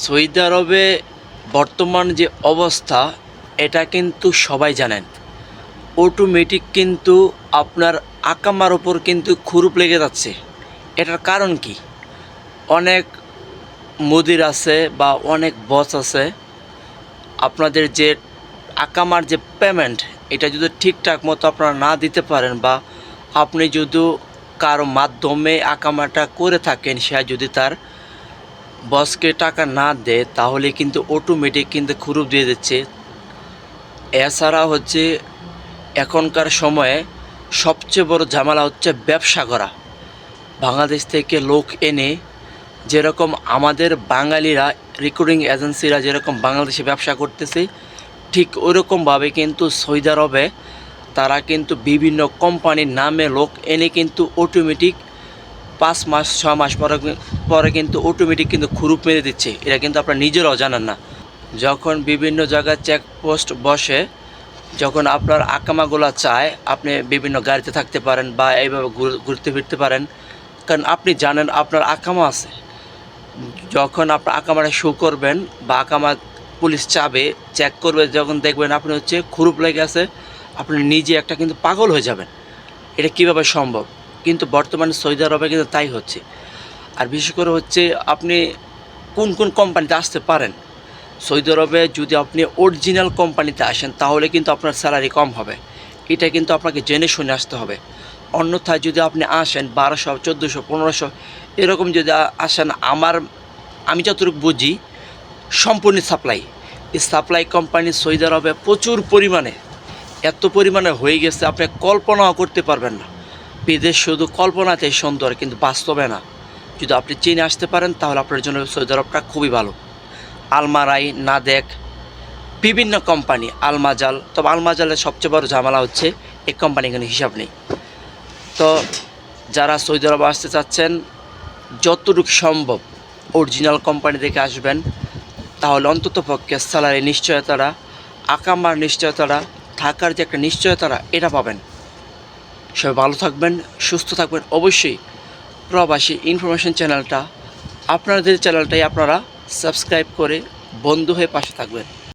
Saudi আরবে বর্তমান যে অবস্থা, এটা কিন্তু সবাই জানেন। অটোমেটিক কিন্তু আপনার আকামার ওপর কিন্তু খুরুপ লেগে যাচ্ছে। এটার কারণ কি? অনেক মুদির আছে বা অনেক বস আছে। আপনাদের যে আকামার যে পেমেন্ট এটা যদি ঠিকঠাক মতো আপনারা না দিতে পারেন বা আপনি যদি কারও মাধ্যমে আকামাটা করে থাকেন, সে যদি তার বসকে টাকা না দেয়, তাহলে কিন্তু অটোমেটিক কিন্তু খুরুপ দিয়ে দিচ্ছে। এছাড়া হচ্ছে, এখনকার সময়ে সবচেয়ে বড় ঝামেলা হচ্ছে ব্যবসা করা। বাংলাদেশ থেকে লোক এনে যেরকম আমাদের বাঙালিরা রিক্রুটিং এজেন্সিরা যেরকম বাংলাদেশে ব্যবসা করতেছে, ঠিক ওরকমভাবে কিন্তু সৌদি আরবে তারা কিন্তু বিভিন্ন কোম্পানির নামে লোক এনে কিন্তু অটোমেটিক পাঁচ মাস ছ মাস পরে পরে কিন্তু অটোমেটিক কিন্তু খুরুপ মেরে দিচ্ছে। এটা কিন্তু আপনার নিজেরাও জানেন না। যখন বিভিন্ন জায়গায় চেকপোস্ট বসে, যখন আপনার আকামাগুলো চায়, আপনি বিভিন্ন গাড়িতে থাকতে পারেন বা এইভাবে ঘুরতে ফিরতে পারেন। কারণ আপনি জানেন আপনার আকামা আছে। যখন আপনার আকামাটা শো করবেন বা আকামা পুলিশ চাবে চেক করবে, যখন দেখবেন আপনি হচ্ছে খুরুপ লেগে আছে, আপনি নিজে একটা কিন্তু পাগল হয়ে যাবেন। এটা কীভাবে সম্ভব? কিন্তু বর্তমানে সৌদি আরবে কিন্তু তাই হচ্ছে। আর বিশেষ করে হচ্ছে আপনি কোন কোন কোম্পানিতে আসতে পারেন, সৌদি আরবে যদি আপনি অরিজিনাল কোম্পানিতে আসেন, তাহলে কিন্তু আপনার স্যালারি কম হবে। এটা কিন্তু আপনাকে জেনে শুনে আসতে হবে। অন্যথায় যদি আপনি আসেন বারোশো, চোদ্দোশো, পনেরোশো, এরকম যদি আসেন, আমার, আমি যতটুকু বুঝি, সম্পূর্ণ সাপ্লাই এই সাপ্লাই কোম্পানি সৌদি আরবে প্রচুর পরিমাণে, এত পরিমাণে হয়ে গেছে, আপনি কল্পনাও করতে পারবেন না। বিদেশ শুধু কল্পনাতেই সুন্দর, কিন্তু বাস্তবে না। যদি আপনি চীনে আসতে পারেন, তাহলে আপনার জন্য সৌদি আরবটা খুবই ভালো। আলমারাই, নাদেক, বিভিন্ন কোম্পানি, আলমাজাল। তবে আলমাজালের সবচেয়ে বড় ঝামেলা হচ্ছে, এই কোম্পানি এখানে হিসাব নেই। তো যারা সৌদি আরব আসতে চাচ্ছেন, যতটুকু সম্ভব অরিজিনাল কোম্পানি থেকে আসবেন, তাহলে অন্তত পক্ষে স্যালারি নিশ্চয়তারা, আকামার নিশ্চয়তারা, থাকার যে একটা নিশ্চয়তারা, এটা পাবেন। সবাই ভালো থাকবেন, সুস্থ থাকবেন। অবশ্যই প্রবাসী ইনফরমেশন চ্যানেলটা, আপনাদের চ্যানেলটাই আপনারা সাবস্ক্রাইব করে বন্ধু হয়ে পাশে থাকবেন।